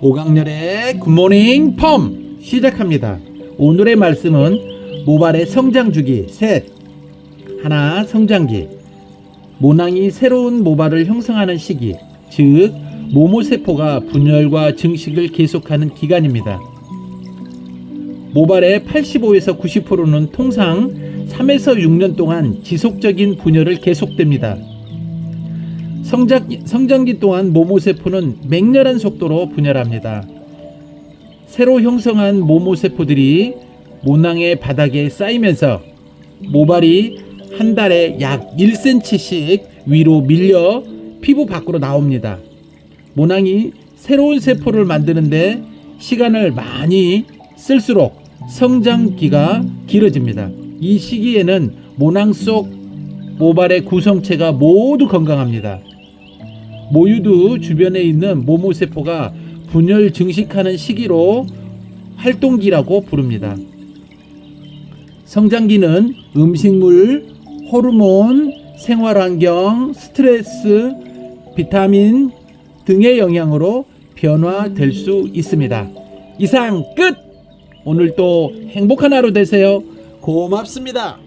오강렬의 굿모닝 펌 시작합니다. 오늘의 말씀은 모발의 성장 주기 셋 하나 성장기 모낭이 새로운 모발을 형성하는 시기 즉 모모세포가 분열과 증식을 계속하는 기간입니다. 모발의 85에서 90%는 통상 3에서 6년 동안 지속적인 분열을 계속됩니다. 성장, 성장기 동안 모모세포는 맹렬한 속도로 분열합니다. 새로 형성한 모모세포들이 모낭의 바닥에 쌓이면서 모발이 한 달에 약 1cm씩 위로 밀려 피부 밖으로 나옵니다. 모낭이 새로운 세포를 만드는데 시간을 많이 쓸수록 성장기가 길어집니다. 이 시기에는 모낭 속 모발의 구성체가 모두 건강합니다. 모유도 주변에 있는 모모세포가 분열 증식하는 시기로 활동기라고 부릅니다. 성장기는 음식물, 호르몬, 생활환경, 스트레스, 비타민 등의 영향으로 변화될 수 있습니다. 이상 끝! 오늘 또 행복한 하루 되세요. 고맙습니다.